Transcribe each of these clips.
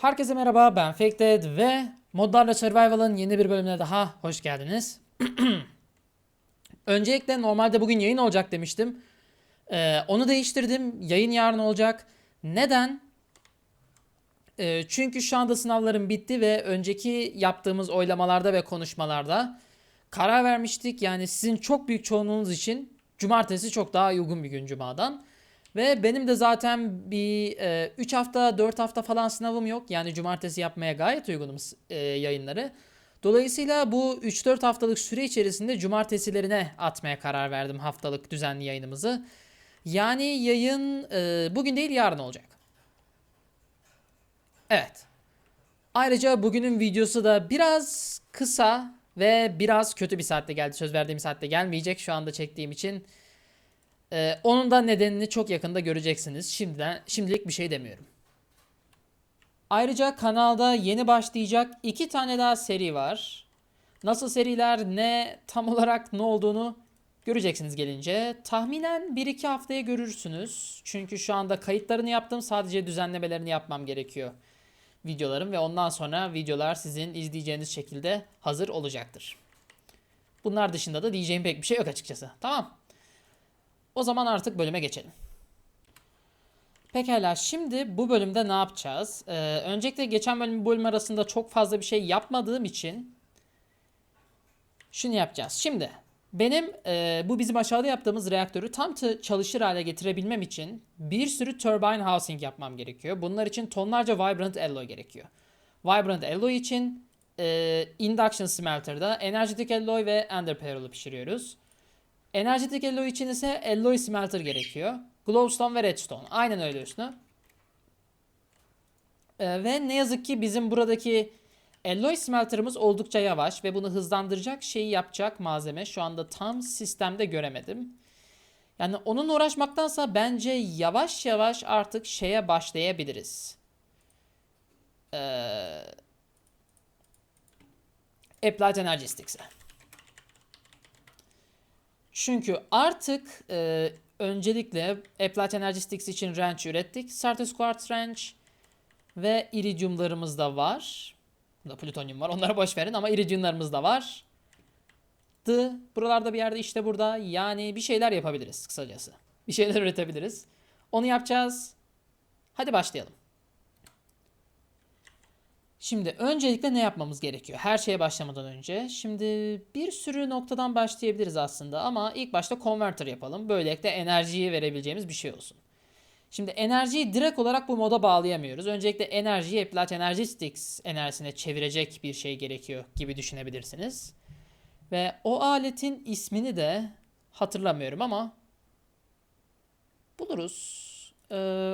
Herkese merhaba ben Faked ve Modlarla Survival'ın yeni bir bölümüne daha hoş geldiniz. Öncelikle normalde bugün yayın olacak demiştim. Ee, onu değiştirdim. Yayın yarın olacak. Neden? Ee, çünkü şu anda sınavlarım bitti ve önceki yaptığımız oylamalarda ve konuşmalarda karar vermiştik. Yani sizin çok büyük çoğunluğunuz için cumartesi çok daha uygun bir gün cumadan. Ve benim de zaten bir 3 hafta 4 hafta falan sınavım yok. Yani cumartesi yapmaya gayet uygunum e, yayınları. Dolayısıyla bu 3-4 haftalık süre içerisinde cumartesilerine atmaya karar verdim haftalık düzenli yayınımızı. Yani yayın e, bugün değil yarın olacak. Evet. Ayrıca bugünün videosu da biraz kısa ve biraz kötü bir saatte geldi. Söz verdiğim saatte gelmeyecek şu anda çektiğim için. Ee, onun da nedenini çok yakında göreceksiniz. Şimdiden şimdilik bir şey demiyorum. Ayrıca kanalda yeni başlayacak iki tane daha seri var. Nasıl seriler, ne tam olarak ne olduğunu göreceksiniz gelince. Tahminen 1-2 haftaya görürsünüz. Çünkü şu anda kayıtlarını yaptım. Sadece düzenlemelerini yapmam gerekiyor videolarım ve ondan sonra videolar sizin izleyeceğiniz şekilde hazır olacaktır. Bunlar dışında da diyeceğim pek bir şey yok açıkçası. Tamam. O zaman artık bölüme geçelim. Pekala şimdi bu bölümde ne yapacağız? Ee, öncelikle geçen bölüm bölüm arasında çok fazla bir şey yapmadığım için şunu yapacağız. Şimdi benim e, bu bizim aşağıda yaptığımız reaktörü tam çalışır hale getirebilmem için bir sürü turbine housing yapmam gerekiyor. Bunlar için tonlarca vibrant alloy gerekiyor. Vibrant alloy için e, induction smelter'da energetic alloy ve ender pişiriyoruz. Energetik alloy için ise alloy smelter gerekiyor. Glowstone ve redstone. Aynen öyle üstüne. Ee, ve ne yazık ki bizim buradaki alloy smelter'ımız oldukça yavaş ve bunu hızlandıracak şeyi yapacak malzeme şu anda tam sistemde göremedim. Yani onun uğraşmaktansa bence yavaş yavaş artık şeye başlayabiliriz. Ee, Applied Energistics'e. Çünkü artık e, öncelikle Applied Energistics için wrench ürettik. Certus Quartz wrench ve iridiumlarımız da var. Burada plütonyum var. Onlara boş verin ama iridiumlarımız da var. The, buralarda bir yerde işte burada. Yani bir şeyler yapabiliriz kısacası. Bir şeyler üretebiliriz. Onu yapacağız. Hadi başlayalım. Şimdi öncelikle ne yapmamız gerekiyor? Her şeye başlamadan önce. Şimdi bir sürü noktadan başlayabiliriz aslında ama ilk başta converter yapalım. Böylelikle enerjiyi verebileceğimiz bir şey olsun. Şimdi enerjiyi direkt olarak bu moda bağlayamıyoruz. Öncelikle enerjiyi Applied Energy Sticks enerjisine çevirecek bir şey gerekiyor gibi düşünebilirsiniz. Ve o aletin ismini de hatırlamıyorum ama buluruz. Ee,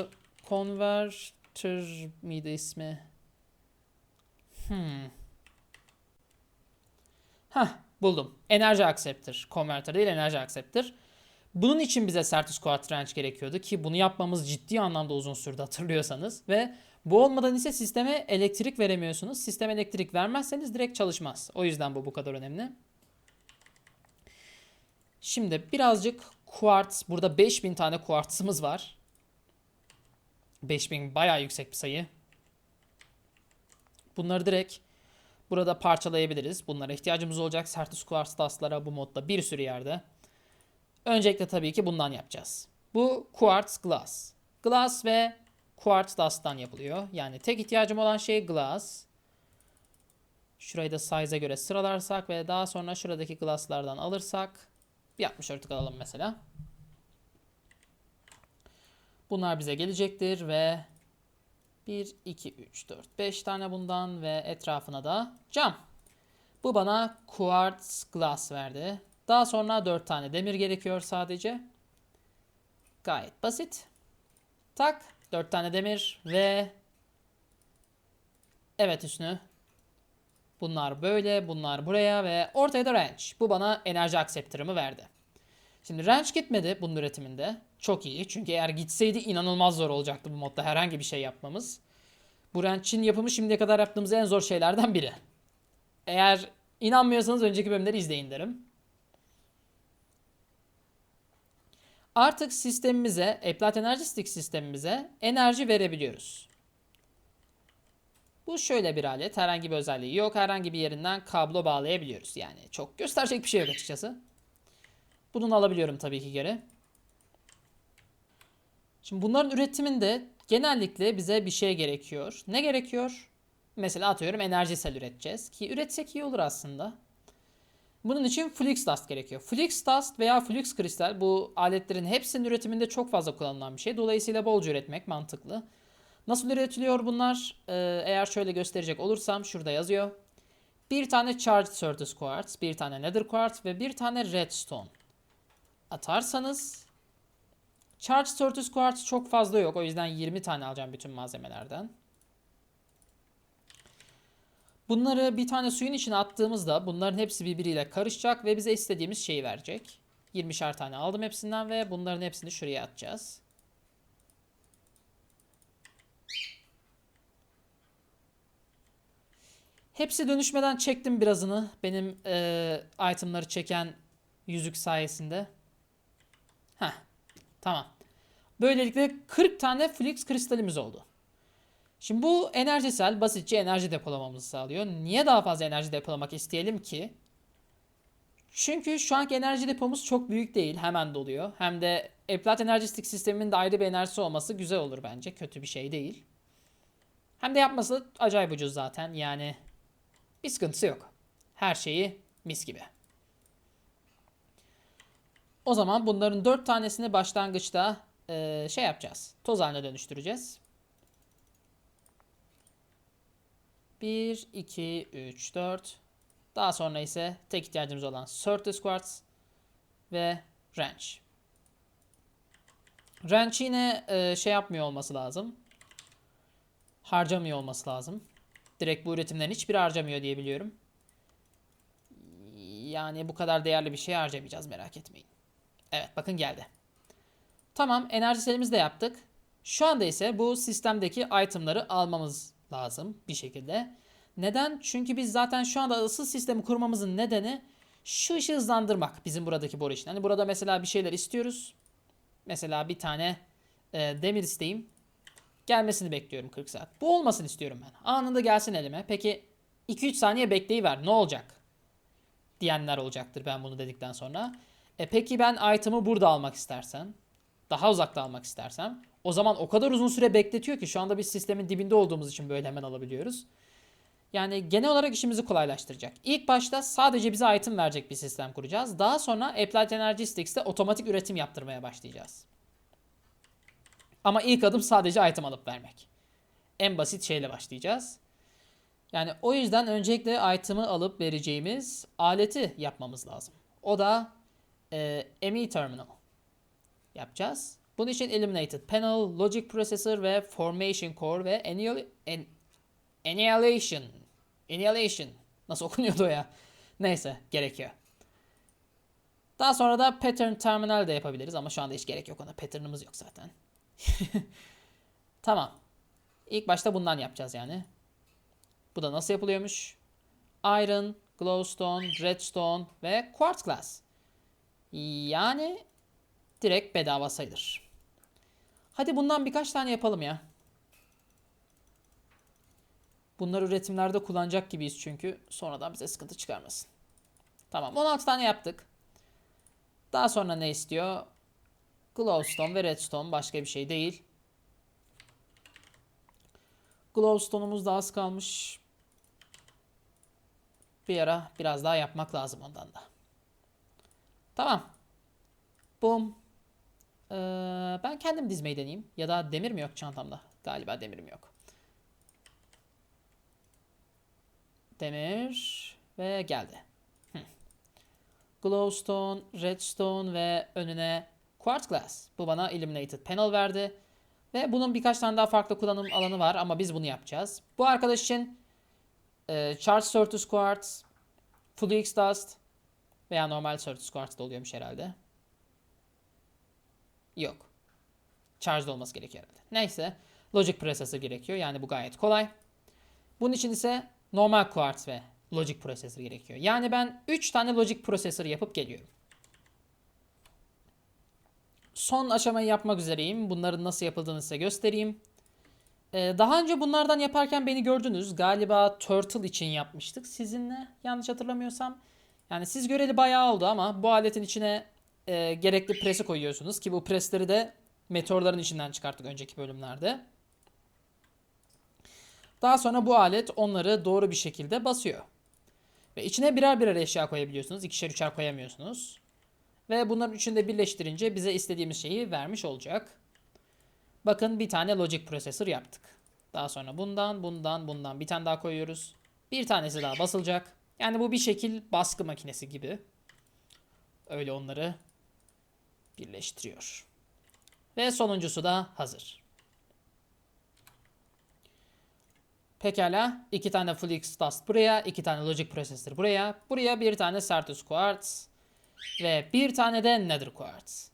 converter miydi ismi? Hmm. Hah buldum. Enerji acceptor. Converter değil enerji acceptor. Bunun için bize Certus Quadrange gerekiyordu ki bunu yapmamız ciddi anlamda uzun sürdü hatırlıyorsanız. Ve bu olmadan ise sisteme elektrik veremiyorsunuz. Sisteme elektrik vermezseniz direkt çalışmaz. O yüzden bu bu kadar önemli. Şimdi birazcık quartz. Burada 5000 tane quartzımız var. 5000 bayağı yüksek bir sayı. Bunları direkt burada parçalayabiliriz. Bunlara ihtiyacımız olacak. Certus Quartz dust'lara bu modda bir sürü yerde. Öncelikle tabii ki bundan yapacağız. Bu quartz glass. Glass ve quartz dust'tan yapılıyor. Yani tek ihtiyacım olan şey glass. Şurayı da size'e göre sıralarsak ve daha sonra şuradaki glass'lardan alırsak bir 64'lük alalım mesela. Bunlar bize gelecektir ve 1, 2, 3, 4, 5 tane bundan ve etrafına da cam. Bu bana quartz glass verdi. Daha sonra 4 tane demir gerekiyor sadece. Gayet basit. Tak 4 tane demir ve evet üstünü. Bunlar böyle, bunlar buraya ve ortaya da wrench. Bu bana enerji acceptor'ımı verdi. Şimdi wrench gitmedi bunun üretiminde. Çok iyi. Çünkü eğer gitseydi inanılmaz zor olacaktı bu modda herhangi bir şey yapmamız. Bu wrench'in yapımı şimdiye kadar yaptığımız en zor şeylerden biri. Eğer inanmıyorsanız önceki bölümleri izleyin derim. Artık sistemimize, Applied Energy Stick sistemimize enerji verebiliyoruz. Bu şöyle bir alet. Herhangi bir özelliği yok. Herhangi bir yerinden kablo bağlayabiliyoruz. Yani çok gösterecek bir şey yok açıkçası. Bunu alabiliyorum tabii ki geri. Şimdi bunların üretiminde genellikle bize bir şey gerekiyor. Ne gerekiyor? Mesela atıyorum enerji sel üreteceğiz. Ki üretsek iyi olur aslında. Bunun için Flux Dust gerekiyor. Flux Dust veya Flux Kristal bu aletlerin hepsinin üretiminde çok fazla kullanılan bir şey. Dolayısıyla bolca üretmek mantıklı. Nasıl üretiliyor bunlar? Ee, eğer şöyle gösterecek olursam şurada yazıyor. Bir tane Charged Surface Quartz, bir tane Nether Quartz ve bir tane Redstone atarsanız Charged Surface Quartz çok fazla yok. O yüzden 20 tane alacağım bütün malzemelerden. Bunları bir tane suyun içine attığımızda bunların hepsi birbiriyle karışacak ve bize istediğimiz şeyi verecek. 20'şer tane aldım hepsinden ve bunların hepsini şuraya atacağız. Hepsi dönüşmeden çektim birazını. Benim eee itemları çeken yüzük sayesinde. Heh. Tamam. Böylelikle 40 tane Flix kristalimiz oldu. Şimdi bu enerjisel basitçe enerji depolamamızı sağlıyor. Niye daha fazla enerji depolamak isteyelim ki? Çünkü şu anki enerji depomuz çok büyük değil. Hemen doluyor. Hem de Eplat enerjistik sisteminin de ayrı bir enerjisi olması güzel olur bence. Kötü bir şey değil. Hem de yapması acayip ucuz zaten. Yani bir sıkıntısı yok. Her şeyi mis gibi. O zaman bunların 4 tanesini başlangıçta eee, şey yapacağız. Toz haline dönüştüreceğiz. 1, 2, 3, 4. Daha sonra ise tek ihtiyacımız olan Surface Quartz ve Wrench. Wrench yine e, şey yapmıyor olması lazım. Harcamıyor olması lazım. Direkt bu üretimlerin hiçbiri harcamıyor diye biliyorum. Yani bu kadar değerli bir şey harcamayacağız merak etmeyin. Evet bakın geldi. Tamam enerji selimizi de yaptık. Şu anda ise bu sistemdeki itemları almamız lazım bir şekilde. Neden? Çünkü biz zaten şu anda ısı sistemi kurmamızın nedeni şu işi hızlandırmak bizim buradaki boru için. Hani burada mesela bir şeyler istiyoruz. Mesela bir tane e, demir isteyeyim. Gelmesini bekliyorum 40 saat. Bu olmasını istiyorum ben. Anında gelsin elime. Peki 2-3 saniye bekleyiver ne olacak? Diyenler olacaktır ben bunu dedikten sonra. E peki ben item'ı burada almak istersen, daha uzakta almak istersem, o zaman o kadar uzun süre bekletiyor ki şu anda biz sistemin dibinde olduğumuz için böyle hemen alabiliyoruz. Yani genel olarak işimizi kolaylaştıracak. İlk başta sadece bize item verecek bir sistem kuracağız. Daha sonra Applied Energistics'te otomatik üretim yaptırmaya başlayacağız. Ama ilk adım sadece item alıp vermek. En basit şeyle başlayacağız. Yani o yüzden öncelikle item'ı alıp vereceğimiz aleti yapmamız lazım. O da e, ME Terminal yapacağız. Bunun için Illuminated Panel, Logic Processor ve Formation Core ve Annihil- An- Annihilation. Annihilation. Nasıl okunuyordu o ya? Neyse gerekiyor. Daha sonra da Pattern Terminal de yapabiliriz ama şu anda hiç gerek yok ona. Pattern'ımız yok zaten. tamam. İlk başta bundan yapacağız yani. Bu da nasıl yapılıyormuş? Iron, Glowstone, Redstone ve Quartz Glass. Yani direkt bedava sayılır. Hadi bundan birkaç tane yapalım ya. Bunları üretimlerde kullanacak gibiyiz çünkü sonradan bize sıkıntı çıkarmasın. Tamam 16 tane yaptık. Daha sonra ne istiyor? Glowstone ve Redstone başka bir şey değil. Glowstone'umuz da az kalmış. Bir ara biraz daha yapmak lazım ondan da. Tamam. Bum. Ee, ben kendim dizmeyi deneyeyim. Ya da demir mi yok çantamda? Galiba demirim yok. Demir ve geldi. Glowstone, Redstone ve önüne Quartz Glass. Bu bana Illuminated Panel verdi. Ve bunun birkaç tane daha farklı kullanım alanı var ama biz bunu yapacağız. Bu arkadaş için e, Charged Surface Quartz, Flux Dust veya normal Surface Quartz da oluyormuş herhalde. Yok. Charged olması gerekiyor herhalde. Neyse. Logic Processor gerekiyor. Yani bu gayet kolay. Bunun için ise normal Quartz ve Logic Processor gerekiyor. Yani ben 3 tane Logic Processor yapıp geliyorum. Son aşamayı yapmak üzereyim. Bunların nasıl yapıldığını size göstereyim. Ee, daha önce bunlardan yaparken beni gördünüz. Galiba Turtle için yapmıştık sizinle yanlış hatırlamıyorsam. Yani siz göreli bayağı oldu ama bu aletin içine e, gerekli presi koyuyorsunuz ki bu presleri de meteorların içinden çıkarttık önceki bölümlerde. Daha sonra bu alet onları doğru bir şekilde basıyor. Ve içine birer birer eşya koyabiliyorsunuz. İkişer üçer koyamıyorsunuz. Ve bunların üçünü de birleştirince bize istediğimiz şeyi vermiş olacak. Bakın bir tane logic processor yaptık. Daha sonra bundan, bundan, bundan bir tane daha koyuyoruz. Bir tanesi daha basılacak. Yani bu bir şekil baskı makinesi gibi. Öyle onları birleştiriyor. Ve sonuncusu da hazır. Pekala. iki tane Flix Dust buraya, iki tane Logic Processor buraya. Buraya bir tane Certus Quartz ve bir tane de Nether Quartz.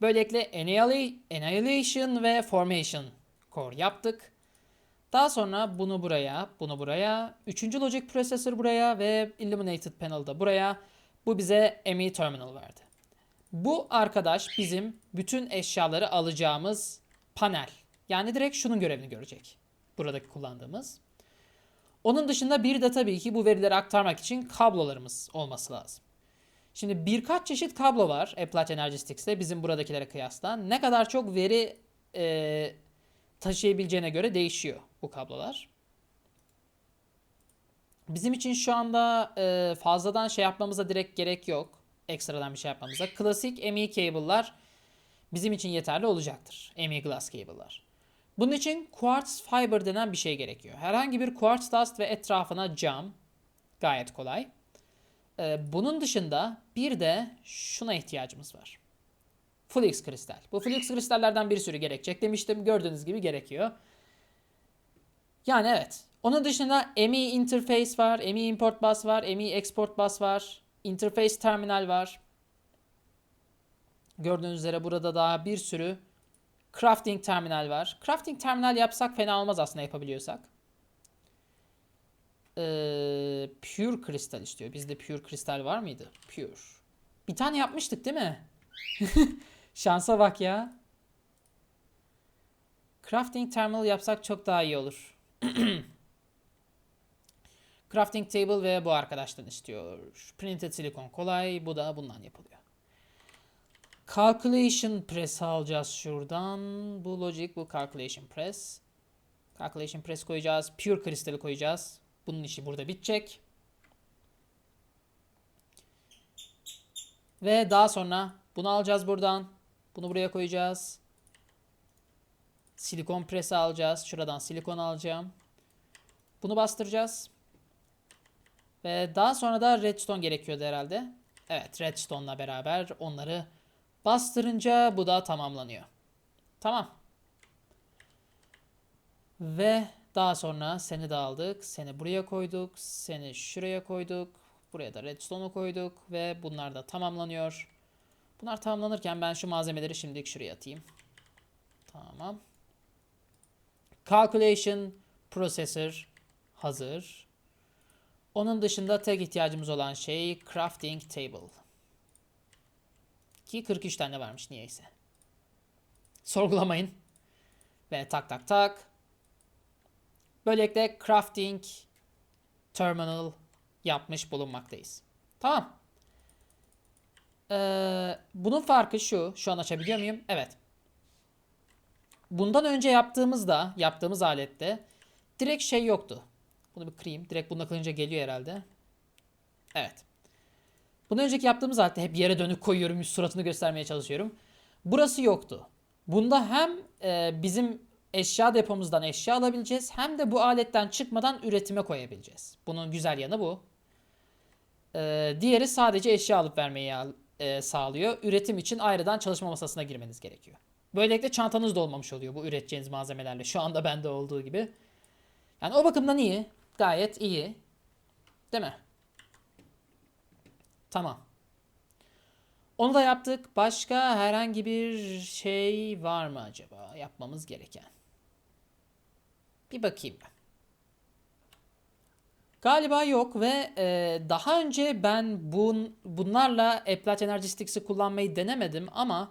Böylelikle Annihila- Annihilation ve Formation Core yaptık. Daha sonra bunu buraya, bunu buraya, üçüncü Logic Processor buraya ve Illuminated Panel da buraya. Bu bize ME Terminal verdi. Bu arkadaş bizim bütün eşyaları alacağımız panel. Yani direkt şunun görevini görecek. Buradaki kullandığımız. Onun dışında bir de tabii ki bu verileri aktarmak için kablolarımız olması lazım. Şimdi birkaç çeşit kablo var Applied Energetics'te bizim buradakilere kıyasla. Ne kadar çok veri e, taşıyabileceğine göre değişiyor bu kablolar. Bizim için şu anda e, fazladan şey yapmamıza direkt gerek yok. Ekstradan bir şey yapmamıza. Klasik ME cable'lar bizim için yeterli olacaktır. ME glass cable'lar. Bunun için quartz fiber denen bir şey gerekiyor. Herhangi bir quartz dust ve etrafına cam. Gayet kolay. Ee, bunun dışında bir de şuna ihtiyacımız var. Flux kristal. Bu flux kristallerden bir sürü gerekecek demiştim. Gördüğünüz gibi gerekiyor. Yani evet. Onun dışında ME interface var, ME import bus var, ME export bus var, interface terminal var. Gördüğünüz üzere burada daha bir sürü crafting terminal var. Crafting terminal yapsak fena olmaz aslında yapabiliyorsak. Ee, pure kristal istiyor. Bizde pure kristal var mıydı? Pure. Bir tane yapmıştık değil mi? Şansa bak ya. Crafting terminal yapsak çok daha iyi olur. Crafting table ve bu arkadaştan istiyor. Printed silikon kolay. Bu da bundan yapılıyor. Calculation press alacağız şuradan. Bu logic, bu calculation press. Calculation press koyacağız. Pure kristali koyacağız. Bunun işi burada bitecek. Ve daha sonra bunu alacağız buradan. Bunu buraya koyacağız. Silikon presi alacağız. Şuradan silikon alacağım. Bunu bastıracağız. Ve daha sonra da redstone gerekiyordu herhalde. Evet redstone'la beraber onları bastırınca bu da tamamlanıyor. Tamam. Ve daha sonra seni de aldık. Seni buraya koyduk. Seni şuraya koyduk. Buraya da redstone'u koyduk. Ve bunlar da tamamlanıyor. Bunlar tamamlanırken ben şu malzemeleri şimdilik şuraya atayım. Tamam. Calculation Processor hazır. Onun dışında tek ihtiyacımız olan şey Crafting Table. Ki 43 tane varmış niyeyse. Sorgulamayın. Ve tak tak tak. Böylelikle Crafting Terminal yapmış bulunmaktayız. Tamam. Ee, bunun farkı şu. Şu an açabiliyor muyum? Evet. Bundan önce yaptığımızda, yaptığımız alette direkt şey yoktu. Bunu bir kırayım. Direkt bununla kılınca geliyor herhalde. Evet. Bundan önceki yaptığımız alette hep yere dönük koyuyorum. Suratını göstermeye çalışıyorum. Burası yoktu. Bunda hem e, bizim eşya depomuzdan eşya alabileceğiz hem de bu aletten çıkmadan üretime koyabileceğiz. Bunun güzel yanı bu. E, diğeri sadece eşya alıp vermeyi e, sağlıyor. Üretim için ayrıdan çalışma masasına girmeniz gerekiyor. Böylelikle çantanız da olmamış oluyor bu üreteceğiniz malzemelerle. Şu anda bende olduğu gibi. Yani o bakımdan iyi. Gayet iyi. Değil mi? Tamam. Onu da yaptık. Başka herhangi bir şey var mı acaba yapmamız gereken? Bir bakayım ben. Galiba yok ve e, daha önce ben bun, bunlarla Applied Energetics'i kullanmayı denemedim ama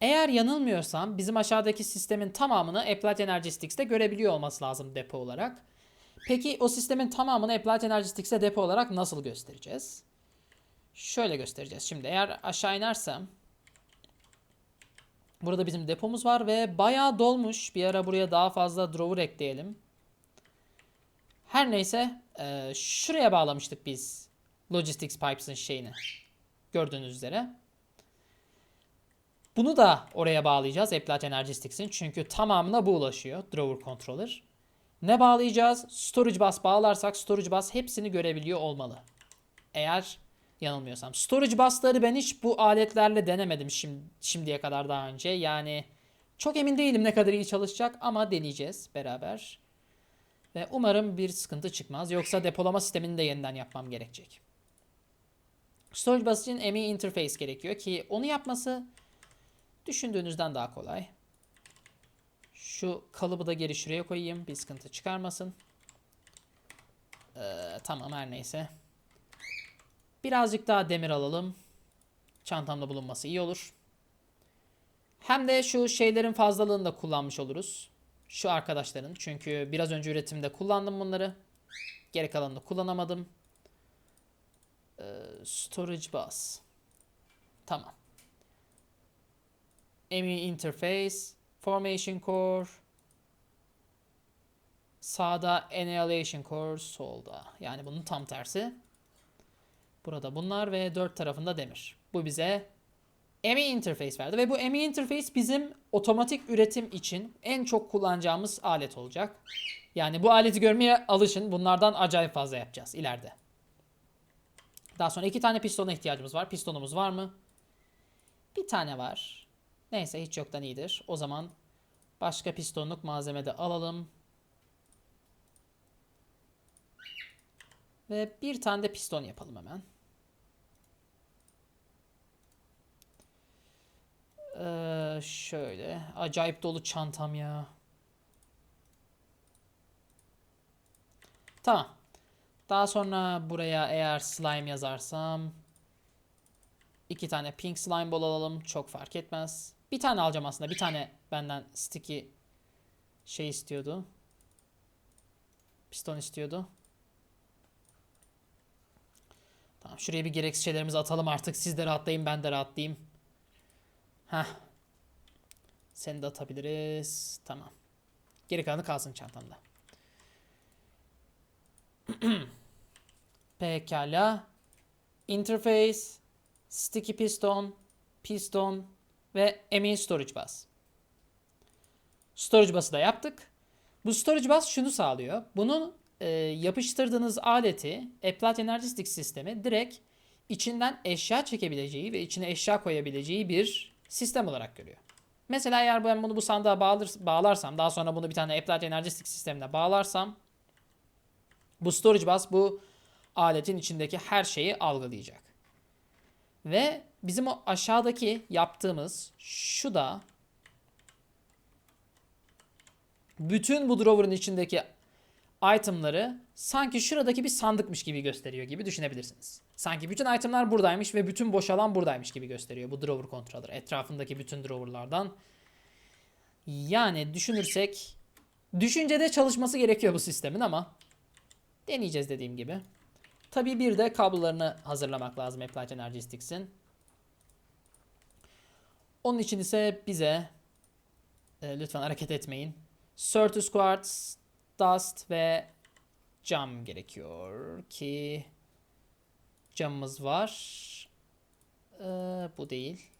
Eğer yanılmıyorsam bizim aşağıdaki sistemin tamamını Applied Energetics'te görebiliyor olması lazım depo olarak. Peki o sistemin tamamını Applied Energetics'te depo olarak nasıl göstereceğiz? Şöyle göstereceğiz. Şimdi eğer aşağı inersem burada bizim depomuz var ve bayağı dolmuş. Bir ara buraya daha fazla drawer ekleyelim. Her neyse e, şuraya bağlamıştık biz Logistics Pipes'ın şeyini. Gördüğünüz üzere. Bunu da oraya bağlayacağız Applied Energetics'in. Çünkü tamamına bu ulaşıyor. Drawer Controller. Ne bağlayacağız? Storage bus bağlarsak storage bus hepsini görebiliyor olmalı. Eğer yanılmıyorsam. Storage bus'ları ben hiç bu aletlerle denemedim şimdi, şimdiye kadar daha önce. Yani çok emin değilim ne kadar iyi çalışacak ama deneyeceğiz beraber. Ve umarım bir sıkıntı çıkmaz. Yoksa depolama sistemini de yeniden yapmam gerekecek. Storage bus için ME interface gerekiyor ki onu yapması düşündüğünüzden daha kolay. Şu kalıbı da geri şuraya koyayım. Bir sıkıntı çıkarmasın. Ee, tamam her neyse. Birazcık daha demir alalım. Çantamda bulunması iyi olur. Hem de şu şeylerin fazlalığını da kullanmış oluruz. Şu arkadaşların. Çünkü biraz önce üretimde kullandım bunları. Geri kalanını kullanamadım. Ee, storage bus. Tamam. ME interface. Formation core. Sağda annihilation core solda. Yani bunun tam tersi. Burada bunlar ve dört tarafında demir. Bu bize ME interface verdi ve bu ME interface bizim otomatik üretim için en çok kullanacağımız alet olacak. Yani bu aleti görmeye alışın. Bunlardan acayip fazla yapacağız ileride. Daha sonra iki tane pistona ihtiyacımız var. Pistonumuz var mı? Bir tane var. Neyse hiç yoktan iyidir. O zaman başka pistonluk malzeme de alalım. Ve bir tane de piston yapalım hemen. Ee, şöyle. Acayip dolu çantam ya. Tamam. Daha sonra buraya eğer slime yazarsam iki tane pink slime ball alalım. Çok fark etmez. Bir tane alacağım aslında. Bir tane benden sticky şey istiyordu. Piston istiyordu. Tamam şuraya bir gereksiz şeylerimizi atalım artık. Siz de rahatlayın ben de rahatlayayım. Heh. Seni de atabiliriz. Tamam. Geri kalanı kalsın çantamda. Pekala. Interface, sticky piston, piston ve ME storage bus. Storage bus'ı da yaptık. Bu storage bus şunu sağlıyor. Bunun e, yapıştırdığınız aleti Applied Energetics sistemi direkt içinden eşya çekebileceği ve içine eşya koyabileceği bir sistem olarak görüyor. Mesela eğer ben bunu bu sandığa bağlar, bağlarsam daha sonra bunu bir tane Applied Energetics sistemine bağlarsam bu storage bus bu aletin içindeki her şeyi algılayacak. Ve bizim o aşağıdaki yaptığımız şu da bütün bu drawer'ın içindeki itemları sanki şuradaki bir sandıkmış gibi gösteriyor gibi düşünebilirsiniz. Sanki bütün itemler buradaymış ve bütün boş alan buradaymış gibi gösteriyor bu drawer controller. Etrafındaki bütün drawer'lardan. Yani düşünürsek düşüncede çalışması gerekiyor bu sistemin ama deneyeceğiz dediğim gibi. Tabii bir de kablolarını hazırlamak lazım Applied Energetics'in. Onun için ise bize e, lütfen hareket etmeyin. Certus Quartz, Dust ve cam gerekiyor ki camımız var. Ee, bu değil.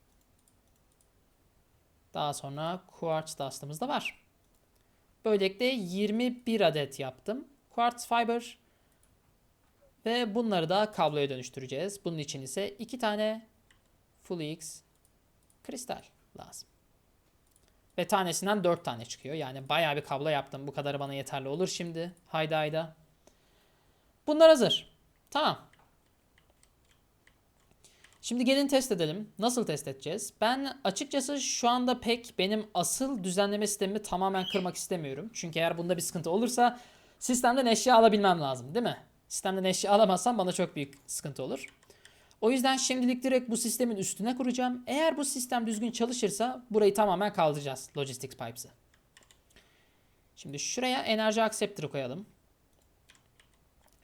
Daha sonra Quartz Dust'ımız da var. Böylelikle 21 adet yaptım. Quartz Fiber ve bunları da kabloya dönüştüreceğiz. Bunun için ise iki tane Full X kristal lazım. Ve tanesinden 4 tane çıkıyor. Yani bayağı bir kablo yaptım. Bu kadarı bana yeterli olur şimdi. Hayda hayda. Bunlar hazır. Tamam. Şimdi gelin test edelim. Nasıl test edeceğiz? Ben açıkçası şu anda pek benim asıl düzenleme sistemimi tamamen kırmak istemiyorum. Çünkü eğer bunda bir sıkıntı olursa sistemden eşya alabilmem lazım değil mi? Sistemden eşya alamazsam bana çok büyük sıkıntı olur. O yüzden şimdilik direkt bu sistemin üstüne kuracağım. Eğer bu sistem düzgün çalışırsa burayı tamamen kaldıracağız Logistics Pipes'ı. Şimdi şuraya enerji acceptor'ı koyalım.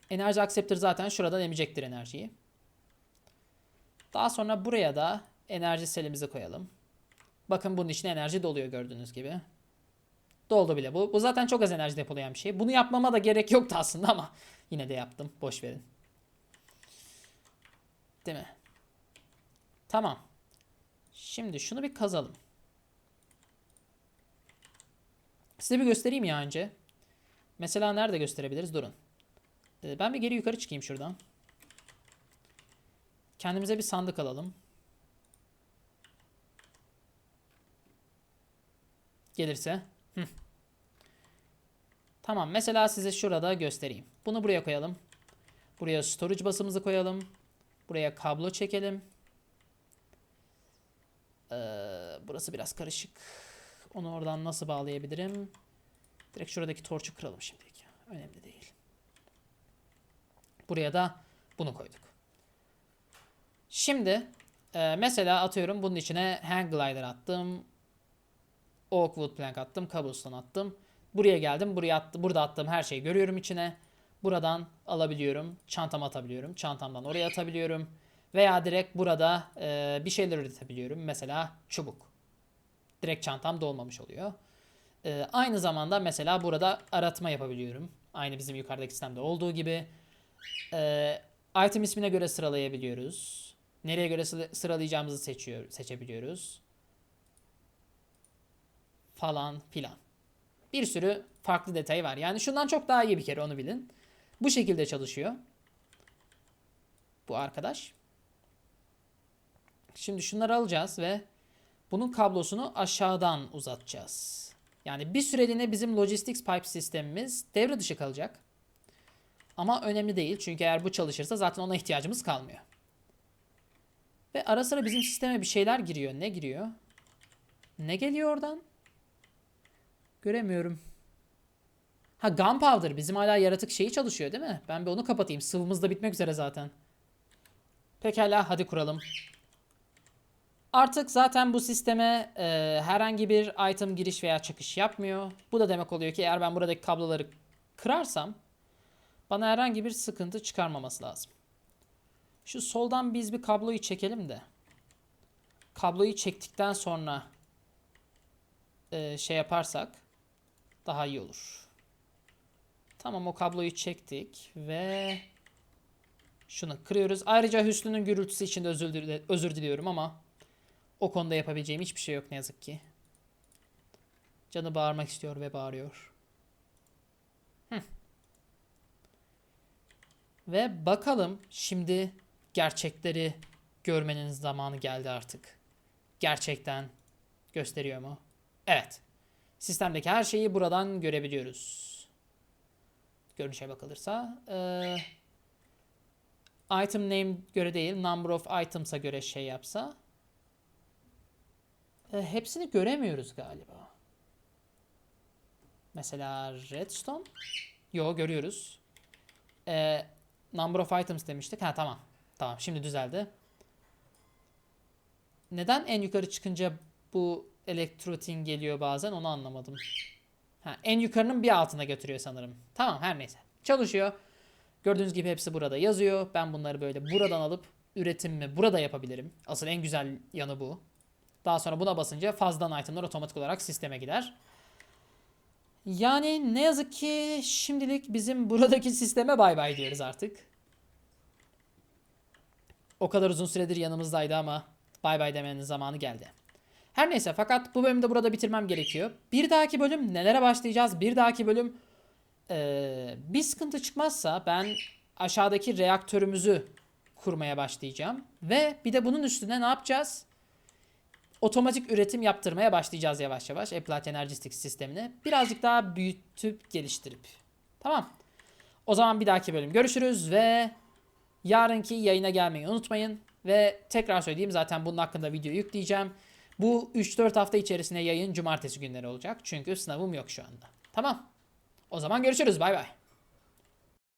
Enerji acceptor zaten şuradan emecektir enerjiyi. Daha sonra buraya da enerji selimizi koyalım. Bakın bunun içine enerji doluyor gördüğünüz gibi. Doldu bile. Bu, bu zaten çok az enerji depolayan bir şey. Bunu yapmama da gerek yoktu aslında ama yine de yaptım. Boş verin. Değil mi? Tamam. Şimdi şunu bir kazalım. Size bir göstereyim ya önce. Mesela nerede gösterebiliriz? Durun. Ee, Ben bir geri yukarı çıkayım şuradan. Kendimize bir sandık alalım. Gelirse. Hı. Tamam. Mesela size şurada göstereyim. Bunu buraya koyalım. Buraya storage basımızı koyalım. Buraya kablo çekelim. Ee, burası biraz karışık. Onu oradan nasıl bağlayabilirim? Direkt şuradaki torçu kıralım şimdilik. Önemli değil. Buraya da bunu koyduk. Şimdi e, mesela atıyorum bunun içine hang glider attım. Oak wood plank attım. Cobblestone attım. Buraya geldim. Buraya attım. Burada attığım her şeyi görüyorum içine. Buradan alabiliyorum. Çantama atabiliyorum. Çantamdan oraya atabiliyorum. Veya direkt burada e, bir şeyler üretebiliyorum. Mesela çubuk. Direkt çantam dolmamış oluyor. E, aynı zamanda mesela burada aratma yapabiliyorum. Aynı bizim yukarıdaki sistemde olduğu gibi. E, item ismine göre sıralayabiliyoruz. Nereye göre sıra- sıralayacağımızı seçiyor, seçebiliyoruz. Falan filan. Bir sürü farklı detayı var. Yani şundan çok daha iyi bir kere onu bilin. Bu şekilde çalışıyor. Bu arkadaş. Şimdi şunları alacağız ve bunun kablosunu aşağıdan uzatacağız. Yani bir süreliğine bizim Logistics Pipe sistemimiz devre dışı kalacak. Ama önemli değil çünkü eğer bu çalışırsa zaten ona ihtiyacımız kalmıyor. Ve ara sıra bizim sisteme bir şeyler giriyor. Ne giriyor? Ne geliyor oradan? Göremiyorum. Ha Gunpowder bizim hala yaratık şeyi çalışıyor değil mi? Ben bir onu kapatayım. Sıvımız da bitmek üzere zaten. Pekala hadi kuralım. Artık zaten bu sisteme e, herhangi bir item giriş veya çıkış yapmıyor. Bu da demek oluyor ki eğer ben buradaki kabloları kırarsam bana herhangi bir sıkıntı çıkarmaması lazım. Şu soldan biz bir kabloyu çekelim de. Kabloyu çektikten sonra e, şey yaparsak daha iyi olur. Tamam o kabloyu çektik ve şunu kırıyoruz. Ayrıca Hüsnü'nün gürültüsü için de özür, dile- özür diliyorum ama o konuda yapabileceğim hiçbir şey yok ne yazık ki. Canı bağırmak istiyor ve bağırıyor. Hı. Ve bakalım şimdi gerçekleri görmenin zamanı geldi artık. Gerçekten gösteriyor mu? Evet. Sistemdeki her şeyi buradan görebiliyoruz. Görünüşe bakılırsa. Ee, item name göre değil, number of items'a göre şey yapsa. Ee, hepsini göremiyoruz galiba. Mesela redstone. Yo görüyoruz. Ee, number of items demiştik. Ha tamam. Tamam şimdi düzeldi. Neden en yukarı çıkınca bu elektrotin geliyor bazen onu anlamadım. Ha, en yukarının bir altına götürüyor sanırım. Tamam her neyse. Çalışıyor. Gördüğünüz gibi hepsi burada yazıyor. Ben bunları böyle buradan alıp üretimimi burada yapabilirim. Asıl en güzel yanı bu. Daha sonra buna basınca fazladan itemler otomatik olarak sisteme gider. Yani ne yazık ki şimdilik bizim buradaki sisteme bay bay diyoruz artık. O kadar uzun süredir yanımızdaydı ama bay bay demenin zamanı geldi. Her neyse fakat bu bölümü de burada bitirmem gerekiyor. Bir dahaki bölüm nelere başlayacağız? Bir dahaki bölüm eee, bir sıkıntı çıkmazsa ben aşağıdaki reaktörümüzü kurmaya başlayacağım. Ve bir de bunun üstüne ne yapacağız? Otomatik üretim yaptırmaya başlayacağız yavaş yavaş. Applied Energetics sistemini. Birazcık daha büyütüp geliştirip. Tamam. O zaman bir dahaki bölüm görüşürüz ve yarınki yayına gelmeyi unutmayın. Ve tekrar söyleyeyim zaten bunun hakkında video yükleyeceğim. Bu 3-4 hafta içerisinde yayın cumartesi günleri olacak. Çünkü sınavım yok şu anda. Tamam. O zaman görüşürüz. Bay bay.